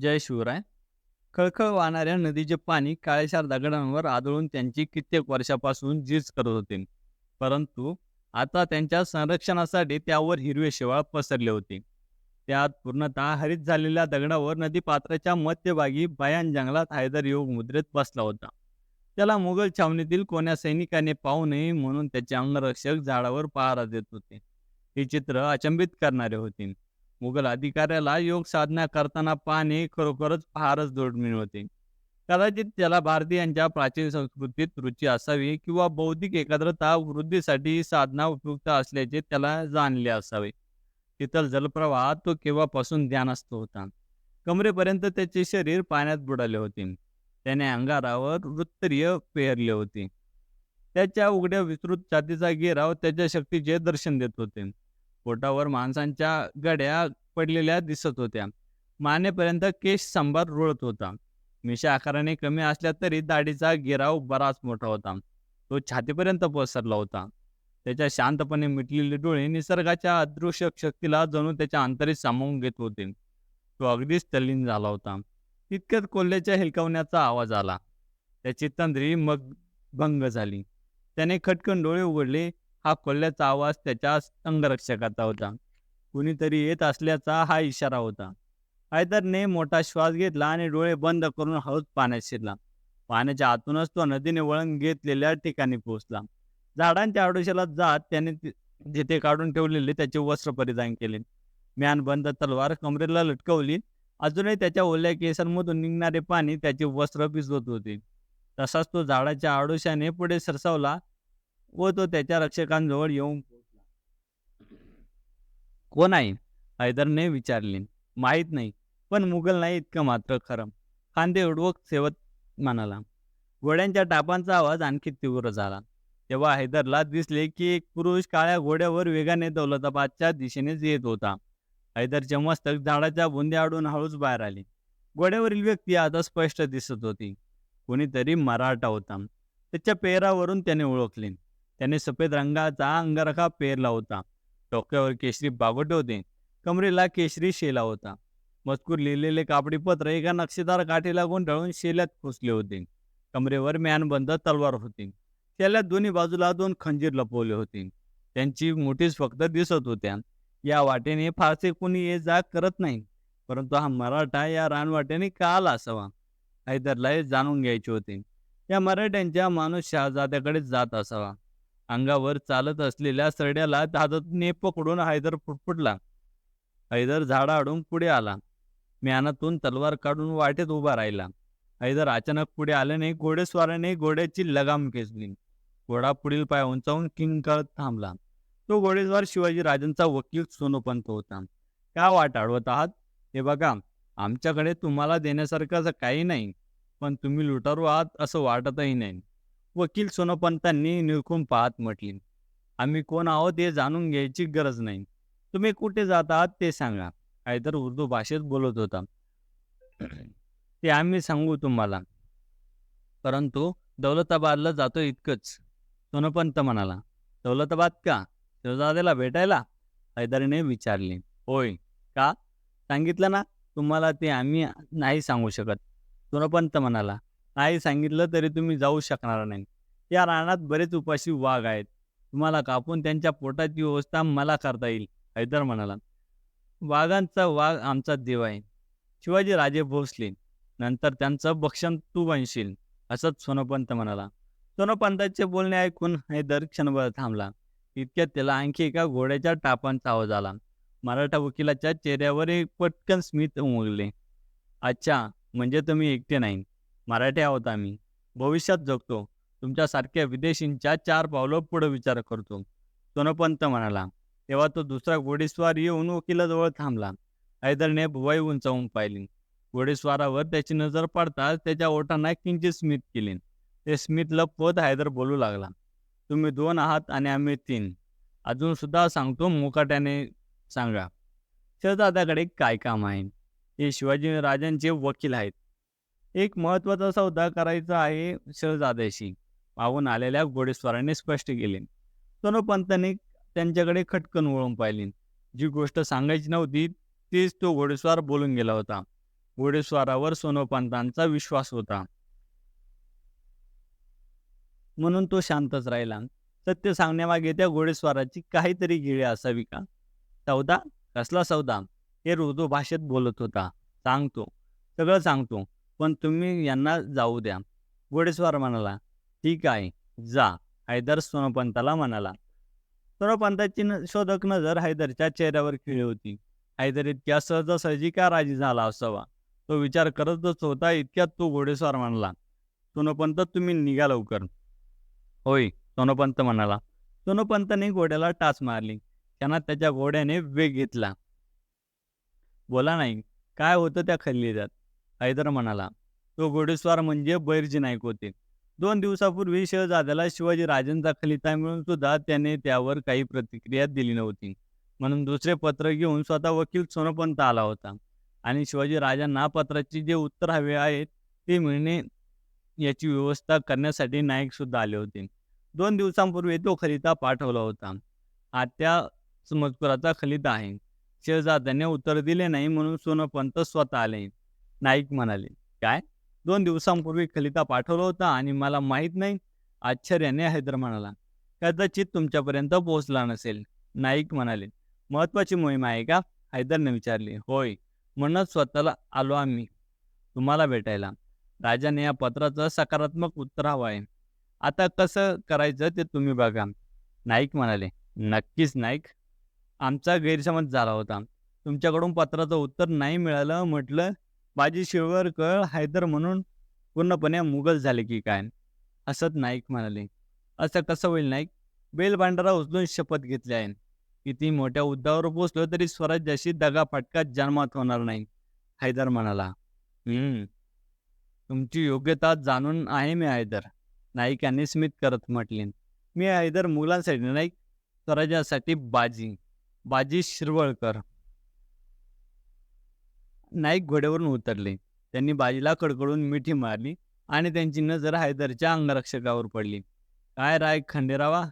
जय शिवराय खळखळ वाहणाऱ्या नदीचे पाणी काळेशार दगडांवर आदळून त्यांची कित्येक वर्षापासून झीज करत होते. परंतु आता त्यांच्या संरक्षणासाठी त्यावर हिरवे शेवाळ पसरले होते. त्यात पूर्णतः हरित झालेल्या दगडावर नदीपात्राच्या मध्यभागी भयान जंगलात हायदर योग मुद्रेत बसला होता. त्याला मुघल छावणीतील कोण्या सैनिकाने पाहू नये म्हणून त्याचे अंगरक्षक झाडावर पहारा देत होते. हे चित्र अचंबित करणारे होते. मुघल अधिकाऱ्याला योग साधना करताना पाहणे खरोखरच फारच दुर्मिळ होते. कदाचित त्याला भारतीयांच्या प्राचीन संस्कृतीत रुची असावी किंवा बौद्धिक एकाग्रता वृद्धीसाठी साधना उपयुक्त असल्याचे त्याला जाणले असावे. तिथल जलप्रवाहात तो केव्हापासून ध्यानस्थ होता? कमरेपर्यंत त्याचे शरीर पाण्यात बुडाले होते. त्याने अंगारावर वृत्तरीय पेहरले होते. त्याच्या उघड्या विस्तृत छातीचा घेराव त्याच्या शक्तीचे दर्शन देत होते. पोटावर माणसांच्या गड्या पडलेल्या दिसत होत्या. मानेपर्यंत केश सांबार रुळत होता. मिशा आकाराने कमी असल्या तरी दाढीचा गिराव बराच मोठा होता. तो छातीपर्यंत पसरला होता. त्याच्या शांतपणे मिटलेले डोळे निसर्गाच्या अदृश्य शक्तीला जणू त्याच्या अंतरीत सामावून घेत होते. तो अगदीच तल्लीन झाला होता. तितक्यात कोल्ह्याच्या हेलकावण्याचा आवाज आला. त्याची तंद्री मग भंग झाली. त्याने खटकन डोळे उघडले. हा कोल्ह्याचा आवाज त्याच्या अंगरक्षकाचा होता. कुणीतरी येत असल्याचा हा इशारा होता. हैदरने मोठा श्वास घेतला आणि डोळे बंद करून हळूच पाण्यात शिरला. पाण्याच्या आतूनच तो नदीने वळण घेतलेल्या ठिकाणी पोहोचला. झाडांच्या आडोशाला जात त्याने जिथे काढून ठेवलेले त्याचे वस्त्र परिधान केले. म्यान बंद तलवार कमरेला लटकवली. अजूनही त्याच्या ओल्या केसांमधून निघणारे पाणी त्याचे वस्त्र भिजवत होते. तसाच तो झाडाच्या आडोशाने पुढे सरसावला. व तो त्याच्या रक्षकांजवळ येऊन कोण आहे? हैदरने विचारले. माहीत नाही पण मुघल नाही इतकं मात्र खरं. खांदे उडवक सेवत म्हणाला. घोड्यांच्या टापांचा आवाज आणखी तीव्र झाला. तेव्हा हैदरला दिसले की एक पुरुष काळ्या घोड्यावर वेगाने दौलताबादच्या दिशेनेच येत होता. हैदरचे मस्तक झाडाच्या बुंद्याआडून हळूच बाहेर आले. घोड्यावरील व्यक्ती आता स्पष्ट दिसत होती. कोणीतरी मराठा होता. त्याच्या पेहरावरून त्याने ओळखले. त्याने सफेद रंगाचा अंगरखा पेरला होता. डोक्यावर केशरी बाबट होते. कमरेला केशरी शेला होता. मजकूर लिहिलेले कापडी पत्र एका नक्षीदार काठीला गुंडाळून शेल्यात खोसले होते. कमरेवर म्यानबंद तलवार होती. शेल्यात दोन्ही बाजूला दोन खंजीर लपवले होते. त्यांची मोठीच फक्त दिसत होत्या. या वाटेने फारसे कोणी ये जा करत नाही. परंतु हा मराठा या रानवाटेने का आला असावा? हैदरला हे जाणून घ्यायचे होते. या मराठ्यांच्या माणूस शहाजाद्याकडे जात असावा. अंगावर चालत असलेल्या सरड्याला दादतने पकडून हैदर फुटफुटला. हैदर झाडाआडून पुढे आला. म्यानातून तलवार काढून वाटेत उभा राहिला. हैदर अचानक पुढे आल्याने घोडेस्वाराने घोड्याची लगाम खेचली. घोडा पुढील पाय उंचावून किंकाळत थांबला. तो घोडेस्वार शिवाजी राजांचा वकील सोनोपंत होता. का वाट अडवत आहात? हे बघा आमच्याकडे तुम्हाला देण्यासारखं असं काही नाही. पण तुम्ही लुटारू आहात असं वाटतही नाही. वकील सोनोपंतांनी निरखून पाहत म्हटली आम्ही कोण आहोत हे जाणून घ्यायची गरज नाही. तुम्ही कुठे जात आहात ते सांगा. आयतर उर्दू भाषेत बोलत होता. ते आम्ही सांगू तुम्हाला. परंतु दौलताबादला जातो इतकंच. सोनोपंत म्हणाला दौलताबाद का? शिवजादेला भेटायला? हैदरीने विचारले होय. का? सांगितलं ना तुम्हाला ते आम्ही नाही सांगू शकत. सोनोपंत म्हणाला नाही सांगितलं तरी तुम्ही जाऊ शकणार नाही. या रानात बरेच उपाशी वाघ आहेत. तुम्हाला कापून त्यांच्या पोटाची व्यवस्था मला करता येईल हैदर म्हणाला. वाघांचा वाघ आमचा देव आहे. शिवाजी राजे भोसले. नंतर त्यांचं भक्षण तू बनशील असंच सोनोपंत म्हणाला. सोनोपंताचे बोलणे ऐकून हैदर क्षणभर थांबला. इतक्यात त्याला आणखी एका घोड्याच्या टापांचा आवाज आला. मराठा वकिलाच्या चेहऱ्यावर एक पटकन स्मित उमगले. अच्छा म्हणजे तुम्ही एकटे नाही. मराठी आहोत आम्ही. भविष्यात जगतो. तुमच्यासारख्या विदेशींच्या चार पावलं पुढे विचार करतो. सोनोपंत म्हणाला तेव्हा तो दुसरा घोडेस्वार येऊन वकिलाजवळ थांबला. हैदरने भुवाई उंचावून पाहिली. घोडेस्वारावर त्याची नजर पडताच त्याच्या ओठांना किंचित स्मित केली. ते स्मित लपवत हैदर बोलू लागला तुम्ही दोन आहात आणि आम्ही तीन. अजून सुद्धा सांगतो मुकाट्याने सांगा. शहजादाकडे काय काम आहे? हे शिवाजी राजांचे वकील आहेत. एक महत्त्वाचा सौदा करायचा आहे शहजाद्याशी पाहून आलेल्या घोडेस्वाराने स्पष्ट केले. सोनोपंतांनी त्यांच्याकडे खटकन वळून पाहिली. जी गोष्ट सांगायची नव्हती तीच तो घोडेस्वार बोलून गेला होता. घोडेस्वारावर सोनोपंतांचा विश्वास होता. म्हणून तो शांतच राहिला. सत्य सांगण्यामागे त्या घोडेस्वाराची काहीतरी गिळे असावी का? सौदा? कसला सौदा? हे रोजो भाषेत बोलत होता. सांगतो. सगळं सांगतो. पण तुम्ही यांना जाऊ द्या. घोडेस्वार म्हणाला ठीक आहे जा. हैदर सोनोपंताला म्हणाला. सोनोपंताची न शोधक नजर हैदरच्या चेहऱ्यावर खिळली होती. हैदर इतक्या सहजासहजी का राजी झाला असावा? तो विचार करतच होता इतक्यात तो घोडेस्वार म्हणाला सोनोपंत तुम्ही निघा लवकर. होय सोनोपंत म्हणाला. सोनोपंतने घोड्याला टाच मारली. त्यांना त्याच्या घोड्याने वेग घेतला. बोला नाही काय होतं त्या खल्लीदात हैदर म्हणाला तो घोडेस्वार म्हणजे बैरजी नाईक होते. दोन दिवसापूर्वी शहजाद्याला शिवाजी राजांचा खलिता मिळून सुद्धा त्याने त्यावर काही प्रतिक्रिया दिली नव्हती. म्हणून दुसरे पत्र घेऊन स्वतः वकील सोनपंत आला होता. आणि शिवाजी राजांना पत्राची जे उत्तर हवे आहेत ते मिळणे याची व्यवस्था करण्यासाठी नाईक सुद्धा आले होते. दोन दिवसांपूर्वी तो खलिता पाठवला होता. आत्या मजकुराचा खलिता आहे. शहजाद्याने उत्तर दिले नाही म्हणून सोनपंत स्वतः आले. नाईक म्हणाले. काय? दोन दिवसांपूर्वी खलिता पाठवला होता आणि मला माहीत नाही आश्चर्याने हैदर म्हणाला कदाचित तुमच्यापर्यंत पोहोचला नसेल. नाईक म्हणाले महत्वाची मोहीम आहे का? हैदरने विचारली होय म्हणत स्वतःला आलो आम्ही तुम्हाला भेटायला. राजाने या पत्राचं सकारात्मक उत्तर हवं आहे. आता कसं करायचं ते तुम्ही बघा. नाईक म्हणाले नक्कीच नाईक. आमचा गैरसमज झाला होता. तुमच्याकडून पत्राचं उत्तर नाही मिळालं म्हटलं बाजी शिळवरकर हैदर म्हणून पूर्णपणे मुघल झाले की काय? असत नाईक म्हणाले असं कसं होईल नाईक? बेलबांडारा उचलून शपथ घेतली आहे. किती मोठ्या उद्दावर पोचलो तरी स्वराज्याशी दगा फटका जन्मात होणार नाही. हैदर म्हणाला हम्म तुमची योग्यता जाणून आहे मी हैदर नाईकांनी स्मित करत म्हटले. मी हैदर मुलांसाठी नाईक स्वराज्यासाठी बाजी बाजी शिरवळकर. नाईक घोड्यावरून उतरले. त्यांनी बाजीला कडकडून मिठी मारली आणि त्यांची नजर हैदरच्या अंगरक्षकावर पडली. काय राय खंडेरावा?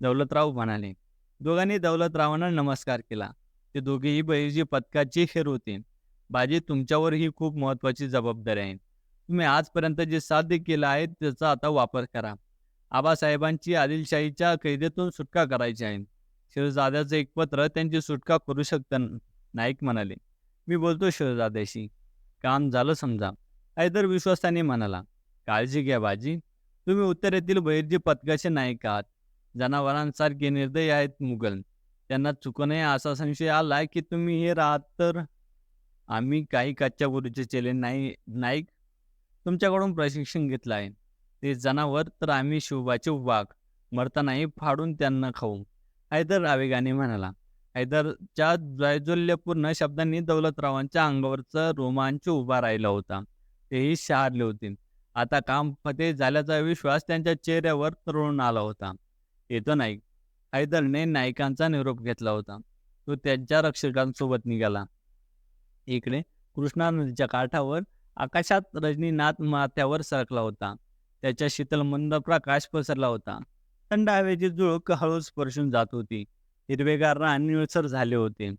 दौलतराव म्हणाले. दोघांनी दौलतरावांना नमस्कार केला. ते दोघेही बहिर्जी पथकाची हेर होते. बाजी तुमच्यावर ही खूप महत्वाची जबाबदारी आहे. तुम्ही आजपर्यंत जे साध्य केलं आहे त्याचा आता वापर करा. आबासाहेबांची आदिलशाहीच्या कैदेतून सुटका करायची आहे. शिरजाद्याचं एक पत्र त्यांची सुटका करू शकतं नाईक म्हणाले. मी बोलतो शहजाद्याशी काम झालं समजा. हैदर विश्वासाने म्हणाला काळजी घ्या बाजी. तुम्ही उत्तरेतील बहिर्जी पथकाचे नायक आहात. जनावरांसारखे निर्दयी आहेत मुघल. त्यांना चुकूनही असा संशय आला की तुम्ही हे राहत तर आम्ही काही कच्च्या गुरुचे चेले नाही नाईक. तुमच्याकडून प्रशिक्षण घेतलं आहे. ते जनावर तर आम्ही शिवबाचे वाघ. मरतानाही फाडून त्यांना खाऊ. हैदर आवेगाने म्हणाला हैदरच्या द्वैजोल्यपूर्ण शब्दांनी दौलतरावांच्या अंगावरचा रोमांच उभा राहिला होता. तेही शहारले होते. आता काम फते झाल्याचा विश्वास त्यांच्या चेहऱ्यावर तरुण आला होता. येतो नाईक. हैदरने नायकांचा निरोप घेतला होता. तो त्यांच्या रक्षकांसोबत निघाला. इकडे कृष्णा नदीच्या काठावर आकाशात रजनीनाथ माथ्यावर सरकला होता. त्याच्या शीतलमंद प्रकाश पसरला होता. थंड हवेची जुळूक हळू स्पर्शून जात होती. हिरवेगार रान निळसर झाले होते.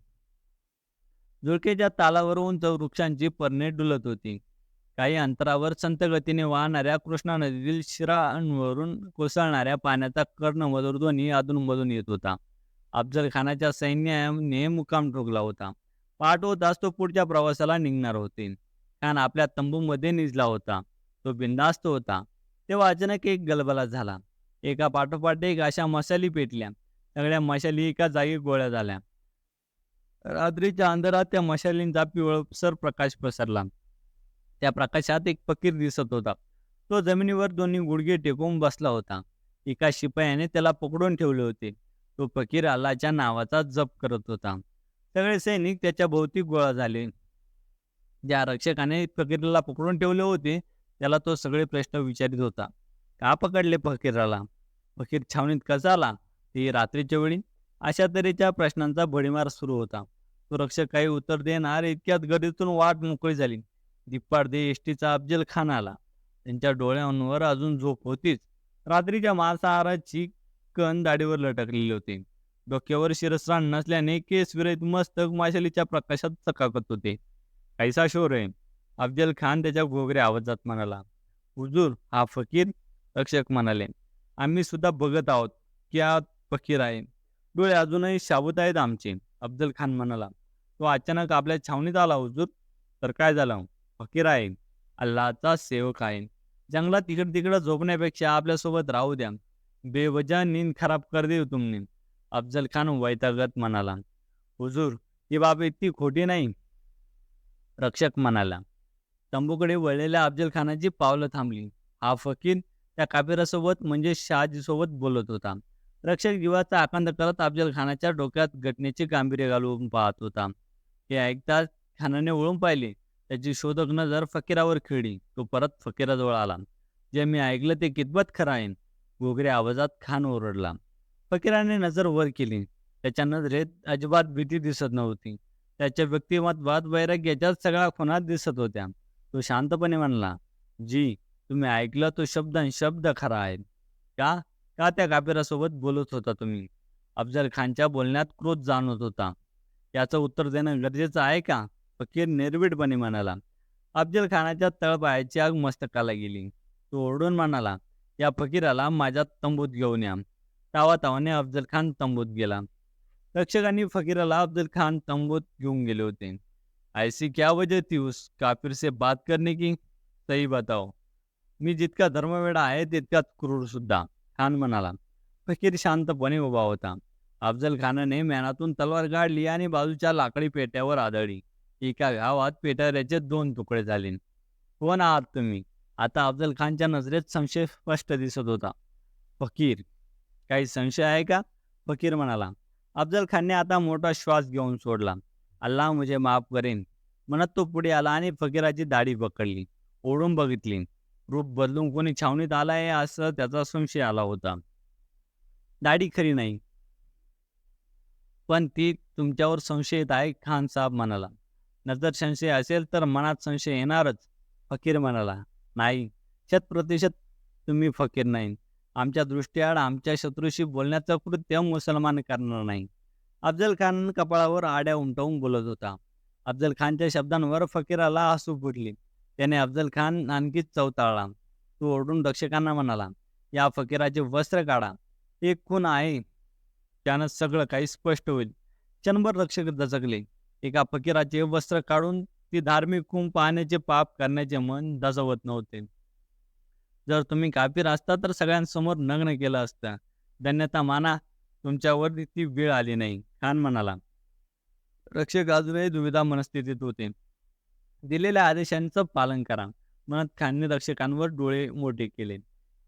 झुळकेच्या तालावर उंच वृक्षांची पर्णे डुलत होती. काही अंतरावर संत गतीने वाहणाऱ्या कृष्णा नदीतील शिरांवरून कोसळणाऱ्या पाण्याचा कर्णमधुर ध्वनी अधूनमधून येत होता. अफजल खानाच्या सैन्याने मुकाम ठोकला होता. पाठ होताच तो पुढच्या प्रवासाला निघणार होते. खान आपल्या तंबूमध्ये निजला होता. तो बिंदास्त होता. तेव्हा अचानक एक गलबला झाला. एका पाठोपाठ एक अशा मसाली पेटल्या. सगळ्या मशाली एका जागी गोळ्या झाल्या. रात्रीच्या अंधारात त्या मशालींचा पिवळसर प्रकाश पसरला. त्या प्रकाशात एक फकीर दिसत होता. तो जमिनीवर दोन्ही गुडघे टेकवून बसला होता. एका शिपायाने त्याला पकडून ठेवले होते. तो फकीर अल्लाच्या नावाचा जप करत होता. सगळे सैनिक त्याच्या भोवती गोळा झाले. ज्या रक्षकाने फकीरला पकडून ठेवले होते त्याला तो सगळे प्रश्न विचारित होता. का पकडले फकीराला? फकीर छावणीत कसा आला? ते रात्रीच्या वेळी अशा तऱ्हेच्या प्रश्नांचा भडीमार सुरू होता. तो रक्षक काही उत्तर देणार इतक्यात गडीतून वाट मोकळी झाली. दिप्पाडदे एसटीचा अफजल खान आला. त्यांच्या डोळ्यांवर अजून झोप होतीच. रात्रीच्या मांसाहाराची कण दाढीवर लटकलेली होती. डोक्यावर शिरस्त्राण नसल्याने केस विरहित मस्तक माशालीच्या प्रकाशात चकाकत होते. कैसा शोर आहे अफजल खान त्याच्या घोगरे आवाजात म्हणाला. हुजूर हा फकीर? रक्षक म्हणाले. आम्ही सुद्धा बघत आहोत. की फकीर आहे. डोळे अजूनही शाबूत आहेत आमचे अफजल खान म्हणाला. तो अचानक आपल्या छावणीत आला हुजूर तर काय झालं? फकीर आहे. अल्लाचा सेवक आहे. जंगलात इकडे तिकडं झोपण्यापेक्षा आपल्यासोबत राहू द्या. बेवजा नींद खराब कर देऊ तुमने अफजल खान वैतागत म्हणाला. हुजूर ही बाब इतकी खोटी नाही रक्षक म्हणाला. तंबूकडे वळलेल्या अफजल खानाची पावलं थांबली. हा फकीर त्या काबिरासोबत म्हणजे शहाजीसोबत बोलत होता. रक्षक जीवाचा आकांत करत अफजल खानाच्या डोक्यात घटनेचे गांभीर्य घालून पाहत होता. हे ऐकताच खानाने वळून पाहिले. त्याची शोधक नजर फकीरावर खेळली तो परत फकीराजवळ आला. जे मी ऐकलं ते कितपत खरं आहे? घोगरे आवाजात खान ओरडला. फकीराने नजर वर केली. त्याच्या नजरेत अजिबात भीती दिसत नव्हती. त्याच्या व्यक्तिमत्वात वैराग्याच्याच सगळ्या खुनात दिसत होत्या. तो शांतपणे म्हणला जी तुम्ही ऐकलं तो शब्द शब्द खरा आहे. का? का त्या कापिरासोबत बोलत होता तुम्ही? अफजल खानच्या बोलण्यात क्रोध जाणवत होता. याचं उत्तर देणं गरजेचं आहे का? फकीर निर्भीडपणे म्हणाला. अफजल खानाच्या तळपायाची आग मस्तकाला गेली. तो ओरडून म्हणाला या फकीराला माझ्या तंबूत घेऊन या. तावा तावाने अफजल खान तंबूत गेला. रक्षकांनी फकीराला अफजल खान तंबूत घेऊन गेले होते. ऐसी क्या वजह थी उस काफिर से बात करने की? सही बताओ. मी जितका धर्मवेडा आहे तितकाच क्रूर सुद्धा. खान म्हणाला. फकीर शांतपणे उभा होता. अफजल खानाने मॅनातून तलवार काढली आणि बाजूच्या लाकडी पेट्यावर आदळली. एका गावात पेटाऱ्याचे दोन तुकडे झाले. कोण आहात तुम्ही? आता अफजल खानच्या नजरेत संशय स्पष्ट दिसत होता. फकीर. काही संशय आहे का? फकीर म्हणाला. अफजल खानने आता मोठा श्वास घेऊन सोडला. अल्लाह मुझे माफ करेन. म्हणत तो पुढे आला आणि फकीराची दाढी पकडली. ओढून बघितली. रूप बदलून कोणी छावणीत आलाय असं त्याचा संशय आला होता. दाढी खरी नाही. पण ती तुमच्यावर संशयित आहे खान साहेब म्हणाला. नजर संशय असेल तर मनात संशय येणारच फकीर म्हणाला. नाही शत प्रतिशत तुम्ही फकीर नाही. आमच्या दृष्टीआड आमच्या शत्रूशी बोलण्याचं कृत्य मुसलमान करणार नाही. अफजल खान कपाळावर आड्या उमटवून बोलत होता. अफजल खानच्या शब्दांवर फकीराला हसू फुटली. त्याने अफजल खान आणखीच चवताळला. तो ओरडून रक्षकांना म्हणाला या फकीराचे वस्त्र काढा. एक खून आहे. त्यानं सगळं काही स्पष्ट होईल. क्षणभर रक्षक दचकले. एका फकीराचे वस्त्र काढून ती धार्मिक खून पाहण्याचे पाप करण्याचे मन दजवत नव्हते. जर तुम्ही कापीर असता तर सगळ्यांसमोर नग्न केलं असतं. धन्यता माना. तुमच्यावर ती वेळ आली नाही. खान म्हणाला. रक्षक अजूनही दुविधा मनस्थितीत होते. दिलेल्या आदेशांचं पालन करा. म्हणत खानने रक्षकांवर डोळे मोठे केले.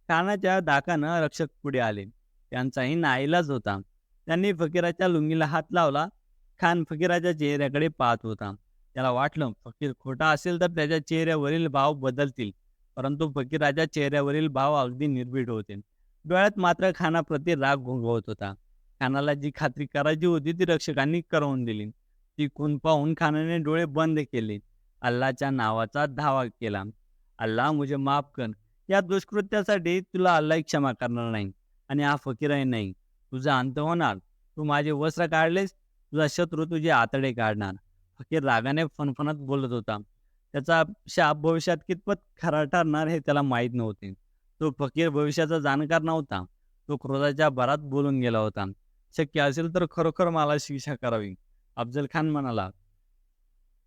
खानाच्या दाकानं रक्षक पुढे आले. त्यांचाही नाईलाज होता. त्यांनी फकीराच्या लुंगीला हात लावला. खान फकीराच्या चेहऱ्याकडे पाहत होता. त्याला वाटलं फकीर खोटा असेल तर त्याच्या चेहऱ्यावरील भाव बदलतील. परंतु फकीराच्या चेहऱ्यावरील भाव अगदी निर्भीड होते. डोळ्यात मात्र खानाप्रती राग घोंगवत होता. खानाला जी खात्री करायची होती ती रक्षकांनी करवून दिली. ती खून पाहून खानाने डोळे बंद केले. अल्लाच्या नावाचा धावा केला. अल्ला मुझे माफ कर. या दुष्कृत्यासाठी तुला अल्लाही क्षमा करणार नाही आणि हा फकीरही नाही. तुझा अंत होणार. तू माझे वस्त्र काढलेस तुझा शत्रू तुझे आतडे काढणार. फकीर रागाने फणफणत बोलत होता. त्याचा शाप भविष्यात कितपत खरा ठरणार हे त्याला माहीत नव्हते. तो फकीर भविष्याचा जाणकार नव्हता. तो क्रोधाच्या भरात बोलून गेला होता. शक्य असेल तर खरोखर मला शिक्षा करावी. अफजल खान म्हणाला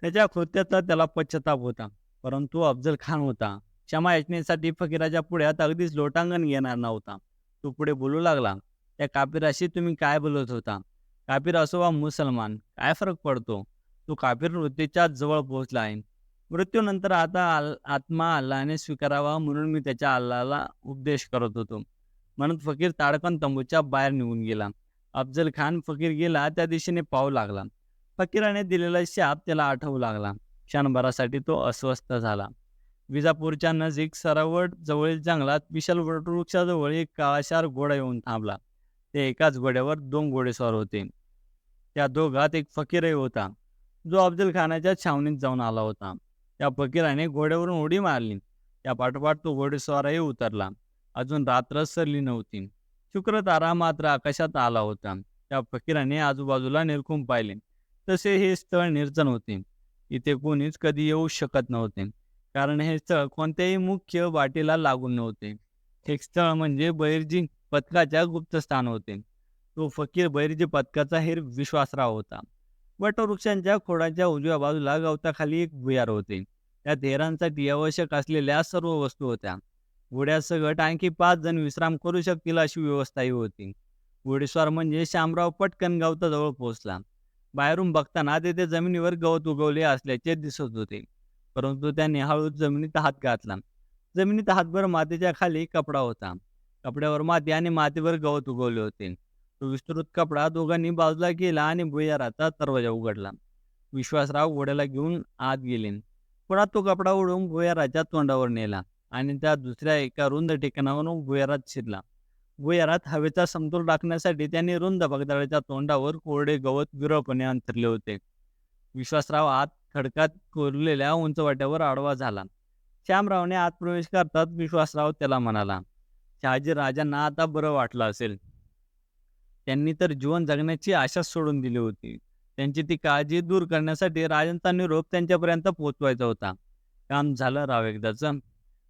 त्याच्या कृत्याचा त्याला पश्चाताप होता. परंतु अफजल खान होता. क्षमा याचनेसाठी फकीराच्या पुढ्यात अगदीच लोटांगण घेणार नव्हता. तो पुढे बोलू लागला त्या कापिराशी तुम्ही काय बोलत होता? कापीर असो वा मुसलमान काय फरक पडतो? तो कापीर मृत्यूच्या जवळ पोहोचला आहे. मृत्यूनंतर आता आल आत्मा अल्लाने स्वीकारावा म्हणून मी त्याच्या अल्लाला उपदेश करत होतो. म्हणून फकीर ताडकन तंबूच्या बाहेर निघून गेला. अफजल खान फकीर गेला त्या दिशेने पाहू लागला. फकीराने दिलेला शाप त्याला आठवू लागला. क्षणभरासाठी तो अस्वस्थ झाला. विजापूरच्या नजीक सरावट जवळील जंगलात विशाल वटवृक्षाजवळ एक काळाशार घोडा येऊन थांबला. ते एकाच घोड्यावर दोन घोडेस्वार होते. त्या दोघात एक फकीरही होता. जो अफजल खानाच्या छावणीत जाऊन आला होता. त्या फकीराने घोड्यावरून उडी मारली. त्या पाठोपाठ तो घोडेस्वारही उतरला. अजून रात्र सरली नव्हती. शुक्र तारा मात्र आकाशात आला होता. त्या फकीराने आजूबाजूला निरखून पाहिले. तसे हे स्थळ निर्जन होते. इथे कोणीच कधी येऊ शकत नव्हते. कारण हे स्थळ कोणत्याही मुख्य वाटेला लागून नव्हते. हे स्थळ म्हणजे बहिर्जी पथकाच्या गुप्तस्थान होते. तो फकीर बहिर्जी पथकाचा हेर विश्वासराव होता. वटवृक्षांच्या खोडाच्या उजव्या बाजूला गवताखाली एक भुयार होते. त्या हेरांसाठी आवश्यक असलेल्या सर्व वस्तू होत्या. घोड्यासकट आणखी पाच जण विश्राम करू शकतील अशी व्यवस्थाही होती. घोडेस्वार म्हणजे शामराव पटकन गवताजवळ पोहोचला. बाहेरून बघताना तेथे जमिनीवर गवत उगवले असल्याचे दिसत होते. परंतु त्याने हळूच जमिनीत हात घातला. जमिनीत हातभर मातीच्या खाली कपडा होता. कपड्यावर माती आणि मातीवर गवत उगवले होते. तो विस्तृत कपडा दोघांनी बाजूला केला आणि भुयाराचा दरवाजा उघडला. विश्वासराव घोड्याला घेऊन आत गेले. पुन्हा तो कपडा उडवून भुयाराच्या तोंडावर नेला आणि त्या दुसऱ्या एका रुंद ठिकाणावरून भुयारात शिरला. भुयारात हवेचा समतोल राखण्यासाठी त्यांनी रुंद भगदाळाच्या तोंडावर कोरडे गवत विरळपणे अंतरले होते. विश्वासराव आत खडकात कोरलेल्या उंच वाट्यावर आडवा झाला. श्यामरावने आत प्रवेश करतात विश्वासराव त्याला म्हणाला शहाजी राजांना आता बरं वाटलं असेल. त्यांनी तर जीवन जगण्याची आशा सोडून दिली होती. त्यांची ती काळजी दूर करण्यासाठी राजांचा निरोप त्यांच्यापर्यंत पोहोचवायचा होता. काम झालं राव एकदाचं.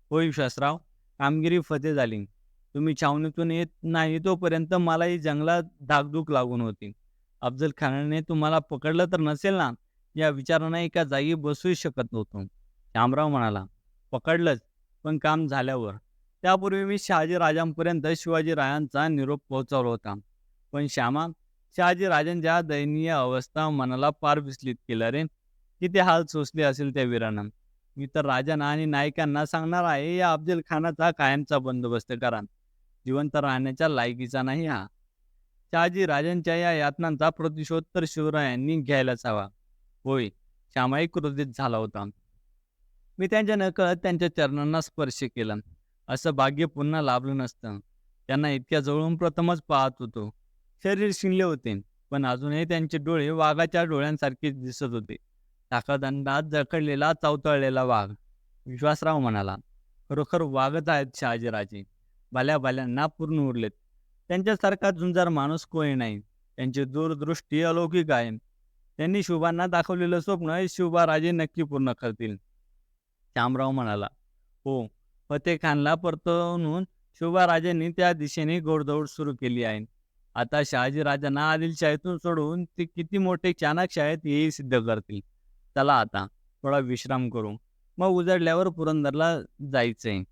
होय विश्वासराव कामगिरी फते झाली. तुम्ही छावणीतून येत नाही तोपर्यंत मला ही जंगलात धाकधूक लागून होती. अफजल खानाने तुम्हाला पकडलं तर नसेल ना? या विचाराने एका जागी बसूही शकत नव्हतो. श्यामराव म्हणाला पकडलंच पण काम झाल्यावर. त्यापूर्वी मी शहाजी राजांपर्यंत शिवाजी रायांचा निरोप पोहोचवला होता. पण श्यामा शहाजी राजांच्या दयनीय अवस्था मनाला पार विचलित केलं रे. किती हाल सोसले असेल त्या वीरांना. मी तर राजांना आणि नायकांना सांगणार आहे या अफजल खानाचा कायमचा बंदोबस्त करा. जिवंत राहण्याच्या लायकीचा नाही हा. शहाजी राजांच्या या यातनांचा प्रतिशोध तर शिवरायांनी घ्यायलाच हवा. होय श्यामाई क्रोधित झाला होता. मी त्यांच्या नकळत त्यांच्या चरणांना स्पर्श केला. असं भाग्य पुन्हा लाभलं नसतं. त्यांना इतक्या जवळून प्रथमच पाहत होतो. शरीर शिणले होते पण अजूनही त्यांचे डोळे वाघाच्या डोळ्यांसारखे दिसत होते. टाकादंडात जखडलेला चावतळलेला वाघ. विश्वासराव म्हणाला खरोखर वाघच आहेत शहाजीराजे. भल्या भल्यांना पूर्ण उरलेत. त्यांच्यासारखा झुंजार माणूस कोणी नाही. त्यांची दूरदृष्टी अलौकिक आहे. त्यांनी शुभांना दाखवलेलं स्वप्न शिवबाराजे नक्की पूर्ण करतील. श्यामराव म्हणाला हो फतेह खानला परतवून शुभाराजांनी त्या दिशेने घोडदौड सुरू केली आहे. आता शहाजी राजांना आदिलशाहीतून सोडून ते किती मोठे चाणक्य आहेत हेही सिद्ध करतील. चला आता थोडा विश्राम करू. मग उजडल्यावर पुरंदरला जायचंय.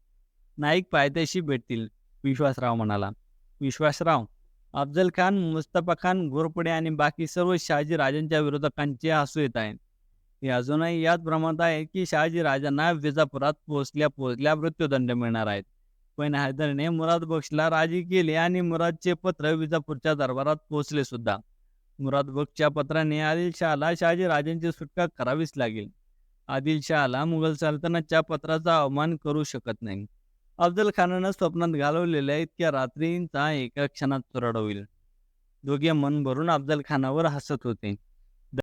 नाईक पायथ्याशी भेटतील. विश्वासराव म्हणाला. विश्वासराव अफजल खान मुस्तफा खान घोरपडे आणि बाकी सर्व शहाजी राजांच्या विरोधकांचे हसू येत आहेत. हे अजूनही याच प्रमाणात आहे की शहाजी राजांना विजापुरात पोहोचल्या पोहोचल्या मृत्यूदंड मिळणार आहेत. पण हैदरने मुराद बक्षला राजी केले आणि मुरादचे पत्र विजापूरच्या दरबारात पोहोचले सुद्धा. मुराद बक्षच्या पत्राने आदिलशहाला शहाजी राजांची सुटका करावीच लागेल. आदिलशहाला मुघल सल्तनतच्या पत्राचा अवमान करू शकत नाही. अफजल खानानं स्वप्नात घालवलेल्या इतक्या रात्रींचा एका क्षणात चुराड होईल. दोघे मन भरून अफजल खानावर हसत होते.